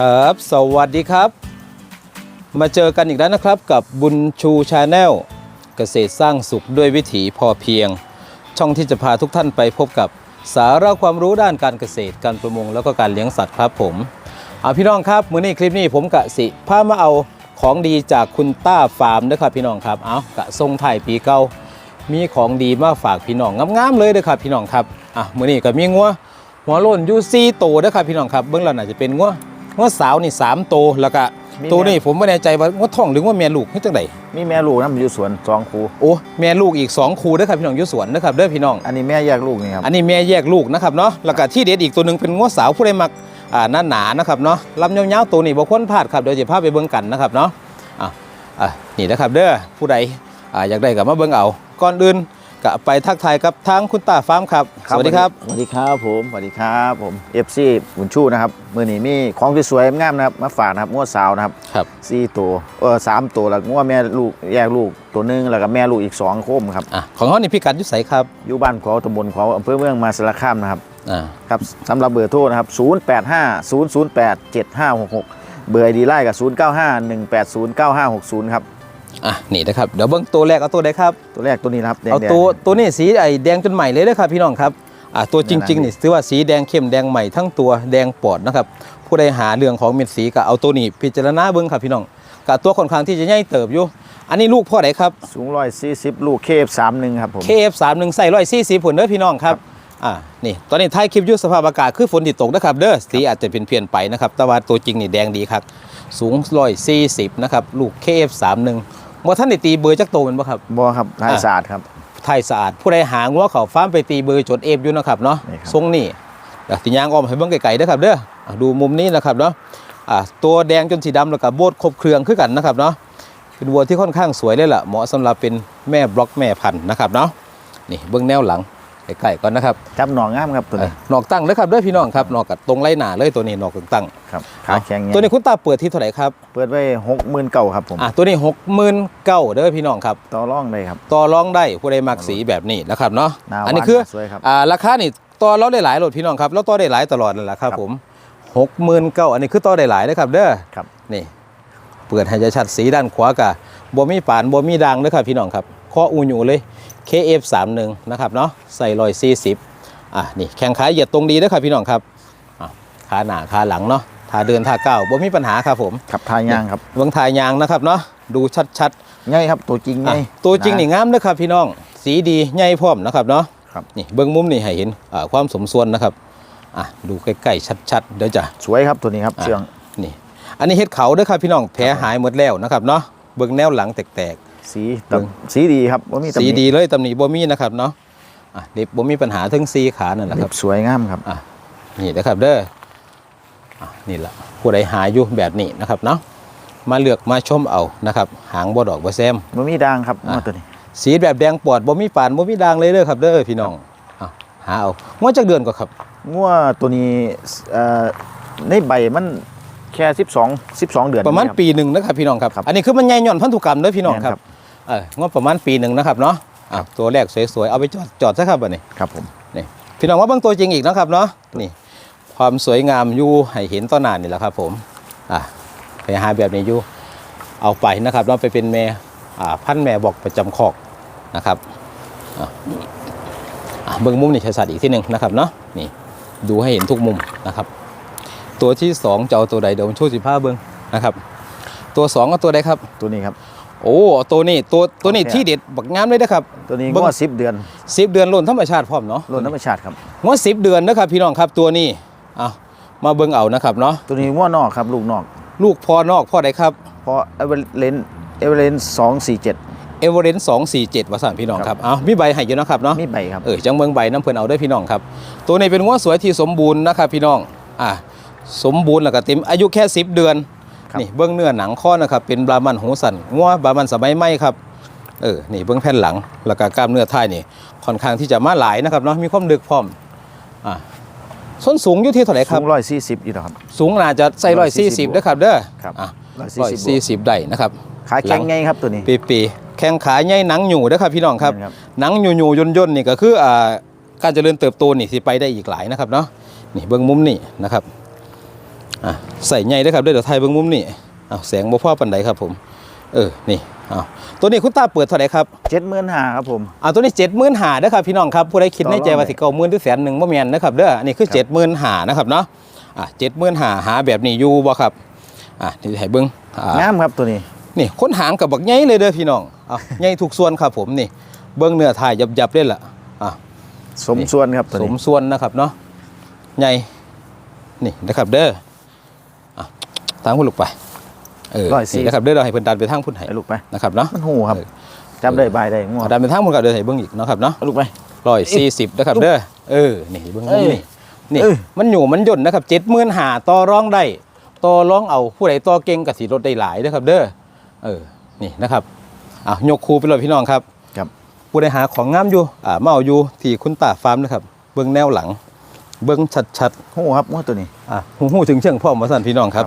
ครับ สวัสดีครับ มาเจอกันอีกแล้วนะครับกับบุญชูชาแนลเกษตรสร้างสุขด้วยวิถีพอเพียง ช่องที่จะพาทุกท่านไปพบกับสาระความรู้ด้านการเกษตรการประมงแล้วก็การเลี้ยงสัตว์ครับผมเอาพี่น้องครับมื้อนี้คลิปนี้ผมกะสิพามาเอาของดีจากคุณต้าฟาร์มนะครับพี่น้องครับเอากะทรงไทยปีเก่ามีของดีมาฝากพี่น้องงามๆเลยเด้อครับพี่น้องครับอะมื้อนี้ก็มีงัวหัวโล้นอยูซี่โตวเด้อครับพี่น้องครับเบื้องหลังอาจจะเป็นงัว งัวสาวนี่สามโตวแล้วก็มีตัวแม่นี้ผมไม่แน่ใจว่างัวท้องหรือว่าแม่ลูกนี่จังไดมีแม่ลูกนะมันอยู่สวนสองคูโอ้แม่ลูกอีกสองคู่เด้อครับพี่น้องอยู่สวนนะครับเด้อพี่น้อง อันนี้แม่แยกลูกนี่ครับ อันนี้แม่แยกลูกนะครับเนาะ แล้วก็ที่เด็ดอีกตัวหนึ่งเป็นงัวสาวผู้ใดมักอ่าหน้าหนานะครับเนาะลำยาวๆตัวนี้บ่ควรพลาดครับเดี๋ยวจะพาไปเบิ่งกันนะครับเนาะอะอะนี่นะครับเด้อผู้ใดอ่าอยากได้ก็มาเบิ่งเอาก่อนอื่น ก็ไปทักทายกับทางคุณตาฟาร์มครับ สวัสดีครับ สวัสดีครับผม สวัสดีครับผมเอฟซีบุญชูนะครับ มือนี้มีของสวยๆงามๆนะครับมาฝากนะครับงวดสาวนะครับครับสี่ตัวเออสามตัวแล้วงวดแม่ลูกแยกลูกตัวหนึงแล้วก็แม่ลูกอีกสองโคมครับอะของเขานี่พิกัดอยุ่ไสครับอยู่บ้านขวาวตำบลขวาวอำเภอเมืองมหาสารคามนะครับอ่าครับสำหรับเบอร์โทรนะครับ0 8 5 0 0 8 7 5 6 6 เบอร์ไอดีไล่กับ 0 9 5 1 8 0 9 5 6 0 ครับ อะนี่นะครับเดี๋ยวเบิ้งตัวแรกเอาตัวใดครับตัวแรกตัวนี้นะครับแดงๆเอาตัวตัวนี้สีไอ้แดงจนใหม่เลยนะครับพี่น้องครับอะตัวจริงๆนี่ถือว่าสีแดงเข้มแดงใหม่ทั้งตัวแดงปอดนะครับผู้ใดหาเรื่องของเม็ดสีก็เอาตัวนี้พิจารณาเบิ้งครับพี่น้องกับตัวค่อนข้างที่จะใหญ่เติบอยู่อันนี้ลูกพ่อไหนครับสูงร้อยสี่สิบลูกเคฟสามหนึ่งครับผม KF31 ใส่ร้อยสี่สิบผลเด้อพี่น้องครับอ่านี่ตอนนี้ท้ายคลิปอยุสภาพอากาศคือฝนที่ตกนะครับเด้อสีอาจจะเป็นเพี้ยนไปนะครับแต่ว่าตัวจริงนี่แดงดีครับ สูงร้อยสี่สิบนะครับลูก KF31 ว่า ท่านได้ตีเบอร์จักโตแมันบ่ครับบอครับทายศาสตร์ครับไทยสะอาดผู้ใดหางัวเขาฟาร์มไปตีเบอร์จดเอฟอยู่นะครับเนาะนี่ครับทรงนี่เดี๋ยวตียางอ้อมให้เบิ่งไกลๆเด้อครับเด้ออะดูมุมนี้นะครับเนาะอะตัวแดงจนสีดำแล้วก็โบดครบเครื่องคือกันนะครับเนาะเป็นวัวที่ค่อนข้างสวยเลยล่ะเหมาะสำหรับเป็นแม่บล็อกแม่พันธุ์นะครับเนาะนี่เบิ่งแนวหลัง ใกล้ๆก่อนนะครับจับหนองงามครับตัวเอ่อนี้หนอกตั้งเด้อครับเด้อพี่น้องครับหนอกกับตรงไล่หนาเลยตัวนี้หนอกตั้งครับขาแข็งๆเงี้ตัวนี้คุณตาเปิดที่เท่าไหร่ครับเปิดไว้หกหมื่นเก่าครับผมอะตัวนี้หกหมื่นเก้าเด้อพี่น้องครับต่อร่องได้ครับต่อรองได้ผู้ใดมักสีแบบนี้นะครับเนาะหน้าอันนี้หวานคือหน้าสวยครับอ่าราคานี่ต่อเราได้หลายโหลดพี่น้องครับแล้วต่อได้หลายตลอดนั่นแหละครับครับผมหกหมื่นเก้าอันนี้คือต่อได้หลายนะครับเด้อครับนี่เปิดให้ชัดสีด้านขวากะบ่มีปานบ่มีดังเด้อครับพี่น้องครับ ข้ออูอยู่เลย KF31 นะครับเนาะใส่รอย40อะนี่แข้งขาเหยียดตรงดีเด้อครับพี่น้องครับอะขาหน้าขาหลังเนาะท่าเดินท่าก้าวบ่มีปัญหาครับผมขับทายย่างครับเบื้องทายยางนะครับเนาะดูชัดๆง่ายครับตัวจริงอะง่ายตัวจริงนี่งามนะครับพี่น้องสีดีใหญ่พร้อมนะครับเนาะครับนี่เบื้องมุมนี่ให้เห็นอ่าความสมส่วนนะครับอะดูใกล้ๆชัดๆเดี๋ยวจะสวยครับตัวนี้ครับอะเชื่องนี่อันนี้เฮ็ดเขาเด้อครับพี่น้องแผลหายหมดแล้วนะครับเนาะเบื้องแนวหลังแตก สีเบิ่งตำสีดีครับว่ามีๆตำหสีนิดีเลยตำหนิบ่มีนะครับเนาะอะเด็บบ่มีปัญหาทั้งสีขานั่นแหละคเล็รับ บสวยงามครับ อะนี่นะครับเด้ออะนี่แหละผู้ใดหาอยู่แบบนี้นะครับเนาะมาเลือกมาชมเอานะครับ หางบ่ดอกบ่แซมว่ามีด่างครับอะว่าตัวนี้สีแบบแดงปอดบ่มีปานบ่มีด่างเลยเด้อครับเด้อพี่น้องอะหาเอางวดจักเดือนก็ครับงัวตัวนี้เอ่อในใบมันแค่ 12 12 เดือนประมาณนี่คบ ปีหนึ่งนะครับพี่น้องครับ ครับอันนี้คือมันใหญ่ย่อนพันธุกรรมเด้อพี่น้องครัแม่นครับ บ เอองวดประมาณปีหนึ่งนะครับเนาะอะตัวแรกสวยๆ เอาไปจอดจอดซะครับบัดนี้ครับผมนี่พี่น้องว่าเบิ่งตัวจริงอีกนะครับเนาะนี่ ความสวยงามอยู่ให้เห็นต้นหน้านี่แหละครับผมอะไปหาแบบนี้อยู่เอาไปนะครับเราไปเป็นแม่อ่าพันธุ์แม่บอกประจำคอกนะครับอะอะเบิ่งมุมนี่ชัดๆอีกที่หนึ่งนะครับเนาะนี่ดูให้เห็นทุกมุมนะครับ ตัวที่สองจะเอาตัวใดเดี๋ยวผมช่วยสิผ้าเบิ่งนะครับ ตัวสองก็ตัวใดครับ ตัวนี้ครับ โอ้ตัวนี้ตัวตัวนี้โอเคที่เด็ดบักงามเลยนะครับ ตัวนี้เบิ่งงัว10เดือนสิบเดือนล้นธรรมชาติพร้อมเนาะรุ่นธรรมชาติครับงวดสิบเดือนนะครับ พี่น้องครับตัวนี้เอามาเบิ่งเอานะครับเนาะตัวนี้งัวนอกครับลูกนอก ลูกพ่อนอกพ่อใดครับเพราะเอเวอเรนเอเวอเรน247เอเวอเรนต์สองสี่เจ็ดวาสานพี่น้องครับ เอามีใบให้อยู่นะครับเนาะ มีใบครับ เออจังเบิ่งใบน้ำเพิ่นเอาได้อพี่น้องครับ ตัวนี้เป็นงวดสวยที่สมบูรณ์นะครับพี่น้อง อ่าสมบูรณ์แล้วก็เต็มอายุแค่10เดือน ครับนี่เบื้องเนื้อหนังข้อนะครับเป็นบรามันหูสันงัวบรามันสมัยใหม่ครับเออนี่เบื้องแผ่นหลังแล้วก็กล้ามเนื้อท้ายนี่ค่อนข้างที่จะมาหลายนะครับเนาะมีความดึกพร้อมอ่าส้นสูงอยู่ที่เท่าไหร่ครับสูง140อยู่แล้วครับสูงน่าจะใส่ร้อยสี่สิบ140นะครับเด้อครับอะ140ร้อยสี่สิบได้นะครับขาแข็งไงครับตัวนี้ปีปีแข้งขาใหญ่หนังหยู่นะครับพี่น้องครับแม่นครับหนังหยู่หยู่ย่นย่นๆนี่ก็คืออ่าการเจริญเติบโตนี่สิไปได้อีกหลายนะครับเนาะนี่เบื้องมุมนี่นะครับ อะใส่ใหญ่เด้อครับเด้อเดี๋ยวไทยเบิ่งมุมนี่อ้าวแสงบ่พอปานใดครับผม เออนี่อ้าวตัวนี้คุณตาเปิดเท่าไหร่ครับเจ็ดหมื่นห้าครับผมอ่าตัวนี้เจ็ดหมื่นหาเด้อครับพี่น้องครับผู้ใดคิดในใจว่าสิเก้าหมื่นหรือแสนหนึ่งบ่แม่นนะครับเด้ออันนี้คือเจ็ดหมื่นหานะครับเนาะอะเจ็ดหมื่นหาหาแบบนี้อยู่บ่ครับอะนี่ให้เบิ่งอ่างามครับตัวนี้ นี่ค้นหางกับบักใหญ่เลยเด้อพี่น้องอะใหญ่ทุกส่วนครับผมนี่ เบิ่งเนื้อถ่ายยับๆเลยล่ะอะสมส่วนครับตัวสนี้ มส่วนนะครับเนาะใหญ่นี่นะครับเด้ออ่ะทางพุ่นลูกไปเออนี่นะครับเด้อเราให้เพิ่นดันไปทางพุ่นให้ให้ลูกไป นะครับเนาะมันหูครับเออจำได้บายได้ง่วงเอาดันไปทางพุ่นก็เด้อให้เบิ่งอีกเนาะครับเนาะเอาลูกไป ร้อยสี่สิบนะครับเด้อเออนี่เบิ่งเอ้มุมยนี่นี่ เอ้ย มันอยู่มันย่นนะครับเจ็ดหมื่นหาต่อร้องได้ต่อร้องเอาผู้ใดต่อเก่งกับสีรถได้หลายนะครับ เด้อเออนี่นะครับอะยกคูไปเลยพี่น้องครับ ครับ ผู้ใดหาของงามอยู่อ่ามาเอาอยู่ที่คุณตาฟาร์มนะครับ เบิ่งแนวหลัง เบิ่งชัดหูครับงูตัวนี้ ๆอะหูหูถึงเชิงพ่อมาสั่นพี่น้องครับ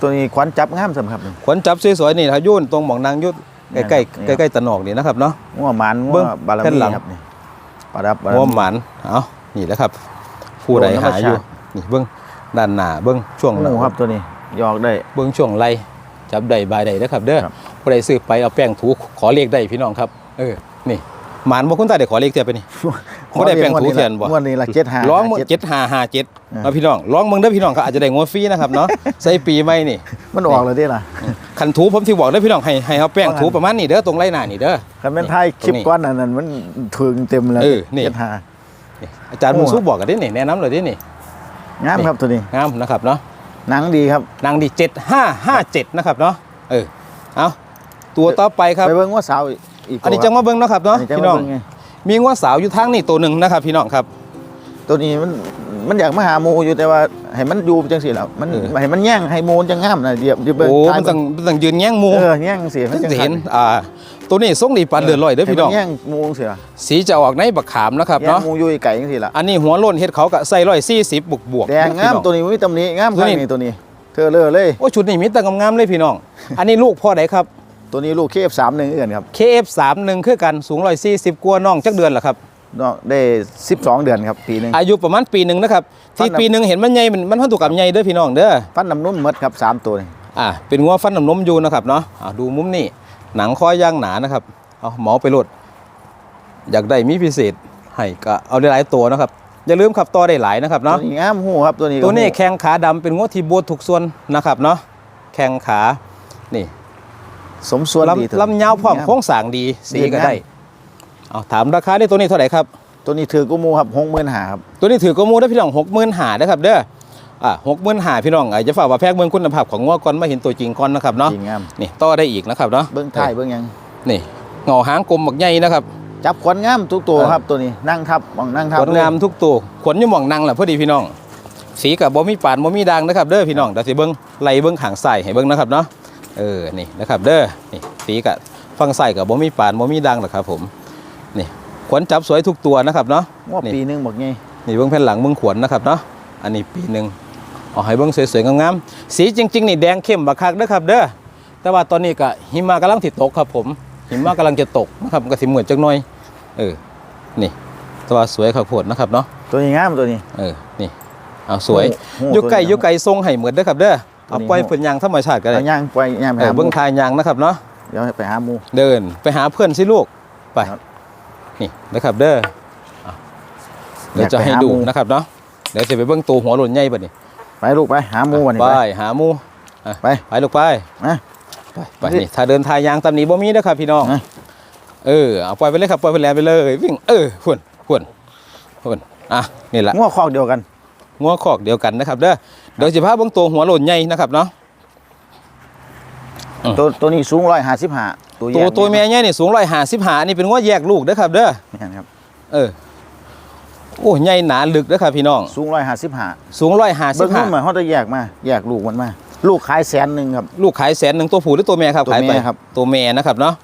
ตัวนี้ขวัญจับงามสำครับขวัญจับสวยๆนี่นะครับยุ่นตรงหมองนางยุดใกล้นี่ๆครับใกล้ๆตะหนอกนี่นะครับเนาะง่วงมันเบิ่ง่วงงบารแผ่นมีหลัง ครับนี่ประดับบารหัวมีหมันเอานี่แหละครับ ผู้ใดหาอยู่นี่เบิ้งด้านหน้าเบิ้งช่วงหลัง งูครับตัวนี้หยอกได้ เบิ้งช่วงไหลจับได้บายได้นะครับ เด้อครับ ผู้ใดซื้อไปเอาแป้งถูขอเลขได้พี่น้องครับ เออนี่ หมานบ่คุณตาได้ขอเลขเทียบไปนี่บ่ได้แป้งถูเทียนบ่งวันนี้ละเจ็ดหาร้องมึงเจ็ดเจ็ดห้าห้าเจ็ดเออเอาพี่น้องร้องมึงเด้อพี่น้องครับอาจจะได้งวดฟรีนะครับเนาะใส่ปีใหม่นี่ มันออกเลยเด้ล่ะคันถูผมที่บอกเด้อพี่น้องให้ให้เอาแป้งถูประมาณนี้เด้อตรงไรหน้านี่เด้อคันเป็นไทยคลิปตรงนี้ก้อนอันนั้นมันถึงเต็มแล้วเออนี่เจ็ดหานี่อาจารย์โอ้มุงสู้บอกกันดินี่แนะนำเลยดินี่งามครับตัวนี้งามนะครับเนาะหนังดีครับนางดีเจ็ดห้าห้าเจ็ดนะครับเนาะเออเอาตัวต่อไปครับไปเบิ่งว่าสาวอีก อันนี้ตัวจังมาเบิ้งเนาะครับครับเนาะอันนี้จังพี่มาน้องเบิ่งไงมีงวสาวอยู่ทางนี่ตัวหนึ่งนะครับ พี่น้องครับ ตัวนี้มันมันอยากมาหาหมูอยู่แต่ว่าให้มันอยู่จังสิแล้วมันเออให้มันแย่งให้หมูจังงามนะเดี๋ยวเดี๋ยวเบิ่งโอ้ทายมันต้องมันต้องยืนแย่งหมูเออแย่งสิมันจังจะเห็นขัดอ่าตัวนี้ทรงดีปานเลือดลอยเด้อพี่น้องให้มัแย่งหมูเสียสีจะออกในบักขามนะครับแย่งเนาะหมูอยู่ไก่จังสิล่ะอันนี้หัวโล้นเฮ็ดเขากะใส่ร้อยสี่สิบบวกบวกแดงงามตัวนี้มีตำหนิงามตัวข้างนี้นี้ตัวนี้ เธอเลอะเลยโอ้ชุดนี้มีแต่งามๆเลยพี่น้อง อันนี้ลูกพ่อไหนครับ ตัวนี้ลูกเคฟสามหนึ่งเอื่อนครับ KF31 คือกันสูงร้อยสี่สิบกว่าน้องจักเดือนละครับน้องได้ 12 เดือนครับปีหนึงอายุประมาณปีหนึ่งนะครับ ที่ฟันน้ำปีหนึ่งเห็นมันใหญ่มันมันพันธุกรรมใหญ่เด้อพี่น้องเด้อ ฟันน้ำนุ่มหมดครับสามตัวนี่อ่าเป็นงัวฟันน้ำนมอยู่นะครับเนาะอ่าดูมุมนี้หนังคอย่างหนานะครับ เอาหมอไปโหลดอยากได้มีพิเศษให้ก็เอาได้หลายตัวนะครับ อย่าลืมขับต่อได้หลายนะครับตัวเนาะ นี้งามหูครับตัวนี้ก็ตัวนี้หูแข้งขาดำเป็นงัวที่โบดทุกส่วนนะครับเนาะแข้งขา นี่ สมส่วนดีลำลำยาวพร้อมโค้งสร้างดีสีก็ได้เอาถามราคาได้ตัวนี้เท่าไหร่ครับ ตัวนี้ถือกูมูครับหกหมื่นหาครับตัวนี้ถือกระมูได้พี่น้องหกหมื่นหานะครับเด้ออ่าหกหมื่นหาพี่น้องอาจจะฝากว่าแพกเมืองคุณภาพของงัวก่อนมาเห็นตัวจริงก่อนนะครับเนาะจริงงามนี่ต่อได้อีกนะครับเนาะเบิ้งท้ายเบิ้งหยังนี่เงาหางกลมบักใหญ่นะครับจับขวัญงามทุกตัวเออครับตัวนี้นั่งทับมองนั่งทับขนงามทุกตัวขนอยี่หม่องนังแหละพอดีพี่น้อง สีกับบ่มีปานบ่มีดังนะครับเด้อพี่น้องเดี๋ยวสิเบิ้งไล่เบิ้งขางใส่ให้เบิ้งนะครับเนาะ เออนี่นะครับเด้อนี่สีกับฟังใส่กับบ่มีปานบ่มีดังนะครับผมนี่ขนจับสวยทุกตัวนะครับเนาะว่านี่ปีหนึงบอกไงนี่เบิ้งแผ่นหลังเบิ้งขวนนะครับเนาะอันนี้ปีหนึ่งเอาให้เบิ้งสวยๆงามๆสีจริงๆนี่แดงเข้มบักคักเด้อครับเด้อแต่ว่าตอนนี้ก็หิมะกำลังติดตกครับผมหิมะกำลังจะตกนะครับก็สิเหมือนจักหน่อย เออนี่แตัวาสวยครับโพดนะครับเนาะตัวนี้งามตัวนี้เออนี่เอาสวยโอ้โหอยุไก่ตัวนี้ยุไก่ทรงให้เหมือนเด้อครับเด้อ เอาตัวนี้ปล่อยโอ้เพิ่นยางธรรมชาติก็ได้เอาย่างไปย่างไปเออหาหมูเบิ้งทายยางนะครับเนาะเดี๋ยวให้ไปหาหมูเดินไปหาเพื่อนสิลูกไปครับนี่นะครับเด้อเอาเดี๋ยวจะให้ดูนะครับเนาะเดี๋ยวจะไปเบิ้งตัวหัวหล่นใหญ่บัดนี้ไปลูกไปหาหมูวันนี้ไปไปหาหมูอะไปไปลูกไปนะไปไปนี่ถ้าเดินทายยางตามนี้บ่มีนะครับพี่น้องนะเออเอาปล่อยไปเลยครับปล่อยไปแล้วไปเลยวิ่งเออขวนขวนขวนอะนี่แหละงัวคอกเดียวกันงัวคอกเดียวกันนะครับเด้อ เดี๋ยวสิพาเบิ่งตัวหัวโหล่นใหญ่นะครับเนาะอืมตัวตัวนี้สูงร้อยห้าสิบห้าตัวตัวแยกตัวแม่ใหญ่นี่สูงร้อยห้าสิบห้านี่เป็นงัวแยกลูกเด้อครับ เด้อนี่ครับ เออโอ้ใหญ่หนาลึกเด้อครับพี่น้อง สูงร้อยห้าสิบห้าสูงร้อยห้าสิเบิ้บงห้านู่นมาเขาจะแยกมาแยกลูกมันมาลูกขายแสนหนึ่งครับ ลูกขายแสนหนึ่งตัวผู้หรือตัวแม่ครับตัวขายไปแม่ครับตัวแม่นะครับเนาะ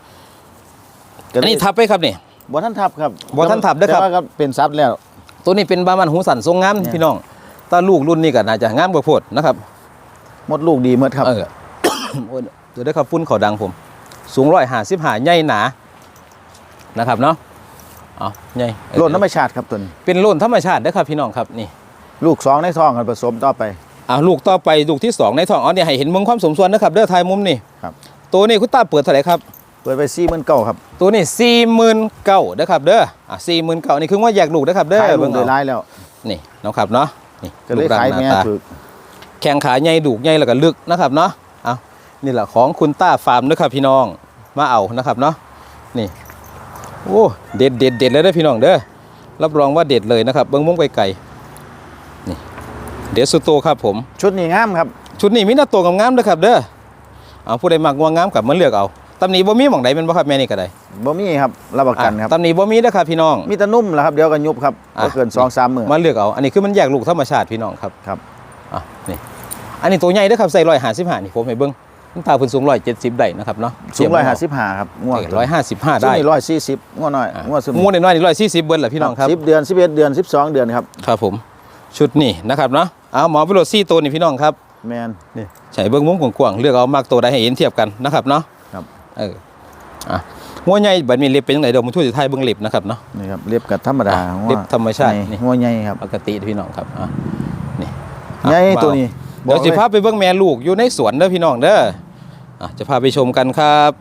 อันนี้ทับไปครับนี่บ่ท่านทับครับบ่ทันทับเด้อครับแต่ว่าก็เป็นซับแล้ว ตัวนี้เป็นบามันหูสันทรงงามเนี่ยพี่น้อง ถ้าลูกรุ่นนี้ก็น่าจะงามกว่าโพดนะครับหมดลูกดีหมดครับเออโอ้ยเดี๋ยวได้ครับฟุ้นเขาดังผม สูงร้อยห้าสิบห้าใหญ่หนานะครับเนาะเอาใหญ่เออโลดน้ำไม่ชาติครับตัวนี้เป็นโล่นธรรมชาติเด้อครับพี่น้องครับนี่ ลูกสองในท้องกันผสมต่อไปอ่าลูกต่อไปลูกที่สองในท้องอ๋อเนี่ยให้เห็นเมืองความสมส่วนนะครับเด้อทายมุมนี่ครับตัวนี้คุณตาเปิดเท่าไหร่ครับเปิดไปสี่หมื่นเก้าครับ ตัวนี้สี่หมื่นเก้าเด้อครับเด้ออะสี่หมื่นเก้านี่คือว่าแยกลูกเด้อครับเด้อขายลูเบิ่กงโดยเอาร้ายแล้ว นี่เนาะครับเนาะ นี่ก็เลยรูปร่งขายหน้แม่ตถูกแข้งขาใหญ่ดูกใหญ่แล้วก็ลึกนะครับเนาะเอานี่แหละของคุณต้าฟาร์มนะครับพี่น้องมาเอานะครับเนาะนี่โอ้เด็ดเด็ดเด็ดเลยเด้อพี่น้องเด้อรับรองว่าเด็ดเลยนะครับเบิ้งมุ้งไไก่นี่เด็ดสุดโตครับผม ชุดนี้งามครับ ชุดนี้มีหน้าตัวงามๆนะครับเด้อเอาผู้ใดมักงวงงามกับมันเลือกเอา ตำหนิบ่มีหม่องใดเป็นบ่ครับแม่นี่ก็ได้บ่มีครับรับประกันครับอะตำหนิบ่มีนะครับพี่น้องมีแต่นุ่มแหละครับเดี๋ยวก็ยุบครับอะบ่เกินสองสามหมื่นมาเลือกเอาอันนี้คือมันแยกลูกธรรมชาติพี่น้องครับครับอะนี่อันนี้ตัวใหญ่เด้อครับใส่ร้อยห้าสิบห้านี่ผมให้เบิ้งมันตาเพิ่นสูงร้อยเจ็ดสิบได้นะครับเนาะสูงร้อยห้าสิบห้าครับงวดร้อยห้าสิบห้าได้ได้ร้อยสี่สิบงวดน้อยอะงวดสมงูน้อยๆนี่ร้อยสี่สิบเบิ้ลแหละพี่น้องครับสิบเดือนสิบเอ็ดเดือนสิบสองเดือนครับครับผมชุดนี่นะครับเนาะเอาหมอวิโรจน์ซี่ตัวนี่พี่น้องครับแมนนี่ใช้เบิ้งมุ้งกว้างๆเลือกเอามากตัวใดให้เห็นเทียบกันนะครับเนาะครับ เอออะงัวใหญ่บัดมีเล็บเป็นยังไงเดี๋ยวผมช่วยจะทายเบิ้งเล็บนะครับเนาะนี่ครับเรียบกับธรรมดาอะงัวเรียบธรรมชาตินี่งัวใหญ่ครับปกติพี่น้องครับอะนี่ใหญ่อะตัวนี้เดี๋ยวบอกจะเลยพาไปเบิ้งแม่ลูกอยู่ในสวนเด้อพี่น้องเด้ออะจะพาไปชมกันครับ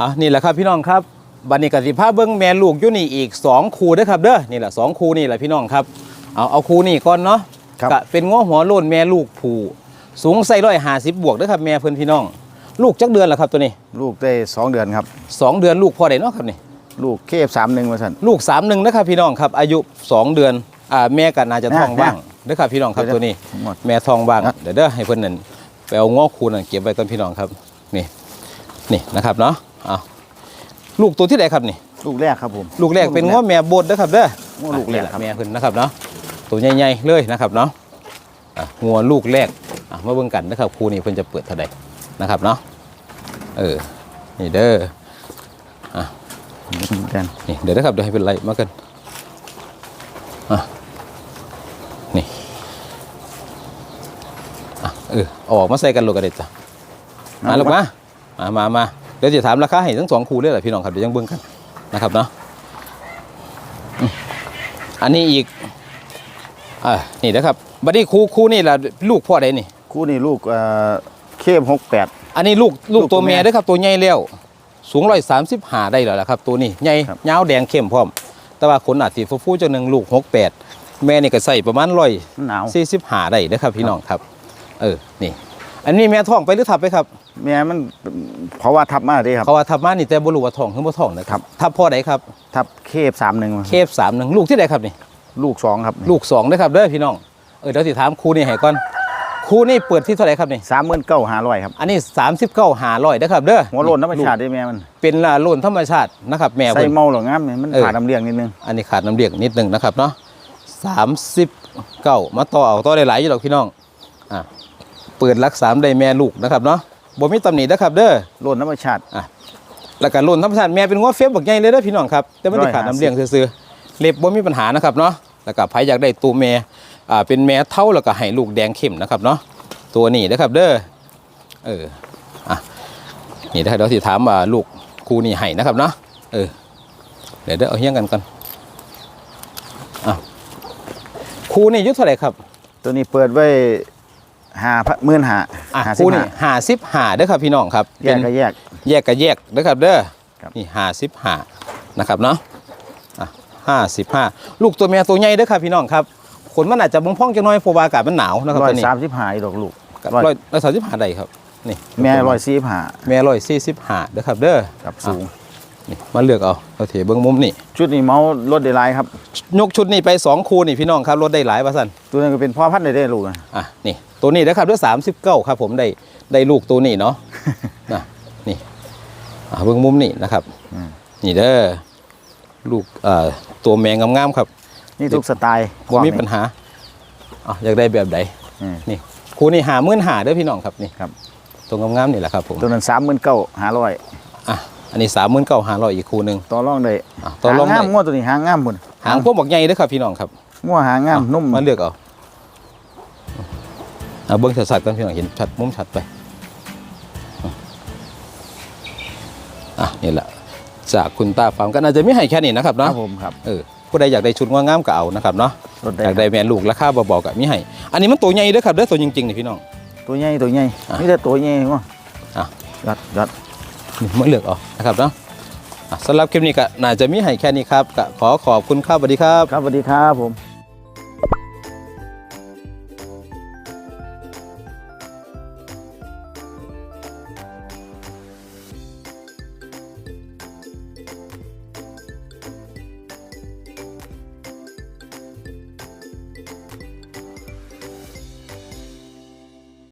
อะนี่แหละครับพี่น้องครับบัดนี้ก็สิพาเบิ้งแม่ลูกอยู่นี่อีกสองคู่เด้อครับเด้อนี่แหละสองคู่นี่แหละพี่น้องครับเอาเอาคู่นี่ก่อนเนาะครับกะเป็นง้อหัวโล้นแม่ลูกผูสูงใส่ร้อยหาสิบบวกเด้อครับแม่เพื่อนพี่น้อง ลูกจักเดือนแล้วครับตัวนี้ ลูกได้สองเดือนครับสองเดือนลูกพอได้เนาะครับนี่ ลูกเคฟสามหนึ่งมาสั่น ลูกสามหนึ่งนะครับพี่น้องครับ อายุสองเดือนอ่าแม่ก็น่าจะท้องนะว่างเด้อครับพี่น้องครับเดี๋ยวตัวนี้หมดแม่ทองว่างนะเดี๋ยวเด้อให้เพื่อนนั่นไปเอาง้อคูนั่นเก็บไว้ก่อนพี่น้องครับนี่นี่นะครับเนาะเอาลูกตัวที่ไหนครับนี่ ลูกแรกครับผม ลูกแรกเป็นง้อแม่โบดนะครับเด้อง้อลูกแรกอะครับแม่เพิ่นนะครับเนาะตัวใหญ่ๆเลยนะครับเนาะอะงัวลูกแรกอะมาเบิ่งกันนะครับครูนี่เพิ่นจะเปิดเท่าใด นะครับเนาะเออนี่เด้อแดนนี่เดี๋ยวนะครับเดี๋ยวให้เป็นไรมากันอะนี่อะเออเอาออกมาใส่กันลูกกันเด็ดจ้ะมาลูกมามามามาเดี๋ยวจะถามราคาให้ทั้งสองคู่เลยแหละพี่น้องครับเดี๋ยวยังเบิ่งกันนะครับเนาะอืมอันนี้อีกอ่านี่นะครับบัดนี้คู่คู่นี่ล่ะลูกพ่อใดนี่คู่นี้ลูกเอ่อ เคฟหกแปด อันนี้ลูกลูกลูกตัตัววแม่เมียเด้อครับตัวใหญ่แล้วสูงร้อยสามสิบห้าได้แล้วล่ะครับ ตัวนี้ใหญ่ครับ ยาวแดงเข้มพร้อม แต่ว่าขนอาจสีฟูๆจังหนึ่งลูกหกแปดแม่นี่ก็ใส่ประมาณร้อยหนาวสี่สิบห้าได้เด้อครับพี่น้องครับ เออนี่ อันนี้แม่ท้องไปหรือทับไปครับแม่มันเพราะว่าทับมาเด้ครับ เขาว่าทับมานี่แต่บ่รู้ว่าท้องหรือบ่ท้องนะครับ ทับพ่อใดครับทับเคฟสามหนึ่งเคฟสามหนึ่งลูกที่ใดครับนี่ ลูกสองครับ ลูกสองเด้อครับเด้อพี่น้อง เออเดี๋ยวสิถามครูนี่ให้ก่อน ครูนี่เปิดที่เท่าไหร่ครับนี่สามหมื่นเก้าห้าร้อยครับ อันนี้สามสิบเก้าหาร้อยเด้อครับเด้อหัวโลนธรรมชาติได้แม่มัน เป็นล่าโลนธรรมชาตินะครับแม่ใส่เพิ่น เมาหรองามเนี่ยมันเออ ขาดน้ำเลี้ยงนิดนึง อันนี้ขาดน้ำเลี้ยงนิดหนึ่งนะครับเนาะสามสิบเก้ามาต่อเอาต่อได้หลายอยู่หรอกพี่น้องอะเปิดรักสามได้แม่ลูกนะครับเนาะบ่มีตำหนินะครับเด้อ โลนธรรมชาติ แล้วก็รุ่นธรรมชาติแม่เป็นงัวเฟียบบักใหญ่เลยเด้อพี่น้องครับแต่ไม่ได้150ขาดน้ำเลี้ยงซื่อๆเล็บบ่มีปัญหานะครับเนาะแล้วก็ใครอยากได้ตัวแม่ อ่าเป็นแม่เท่าแล้วก็ให้ลูกแดงเข้มนะครับเนาะตัวนี้นะครับเด้อเอออะนี่นะครับเดี๋ยวสิถามว่าลูกครูนี่ให้นะครับเนาะเออเดี๋ยวเดี๋ยวเอาเฮี้ยงกันกันอะครูนี่อายุเท่าไหร่ครับตัวนี้เปิดไว้ห้าหมื่นห้าอะห้าคสิรูบนี่ห้าห้าสิบห้าเด้อครับพี่น้องครับแยกก็แยก แยกกับแยกนะครับเด้อครับนี่ห้าสิบห้านะครับเนาะอะห้าสิบห้าลูกตัวเมียตัวใหญ่เด้อครับพี่น้องครับ ขนมันอาจจะบงพ่องจังน้อยเพราะว่าอากาศมันหนาวนะครับร้อตยอนนี้สามสิบห้าดอกลูกร้ร้ออยยร้อยสามสิบห้าได้ครับนี่แม่ร้อยสี่ห้าแม่ร้อยสี่สิบห้าเด้อครับเด้อกับสูง นี่มาเลือกเอาเราเถเบิ้งมุมนี่ชุดนี้เมาส์รถได้หลายครับ ยกชุดนี้ไปสองคูนี่พี่น้องครับรถได้หลายว่าสั่นตัวนั้นก็เป็นพ่อพันธุ์ได้ได้ลูกอะอะนี่ตัวนี้นะครับด้วยสามสิบเก้าครับผมได้ได้ลูกตัวนี้เนาะ นะนี่อะเบิ้งมุมนี่นะครับ อืมนี่เด้อลูกเอ่อตัวแมงงามๆครับ นี่ทุกสไตล์บ่มีปัญหาอะอยากได้แบบใดอืมนี่ครูนี่หามื่นหาเด้อพี่น้องครับนี่ครับตัวงามๆนี่แหละครับผมตัวนั้นสามหมื่นเก้าห้าร้อยอะอันนี้สามหมื่นเก้าหาร้อยอีกครูหนึ่งต่อรองได้อะต่อรองหางามได้ง้วตัวนี้หางงามบุญหางพวกบอกใหญ่เด้อครับพี่น้องครับง้วหางงามอะนุ่มมาเลือกเอาเอาเบิ้งชัดๆกันพี่น้องเห็นชัดมุมชัดไปอะนี่แหละจากคุณตาฟาร์มก็น่าจะไม่ให้แค่นี้นะครับคเนาะรับผมครับเออ ผู้ใดอยากได้ชุดงามๆก็เอานะครับเนาะลดได้อยากได้แม่ลูกราคาเบาๆกับมีให้อันนี้มันตัวใหญ่เด้อครับเด้อตัวจริงๆนี่พี่น้อง ตัวใหญ่ตัวใหญ่อะ นี่แต่ตัวใหญ่วะอะยัดยัดนี่มาเลือกเอานะครับเนาะอะสำหรับคลิปนี้ก็น่าจะมีให้แค่นี้ครับก็ขอขอบคุณครับสวัสดีครับ ครับสวัสดีครับผม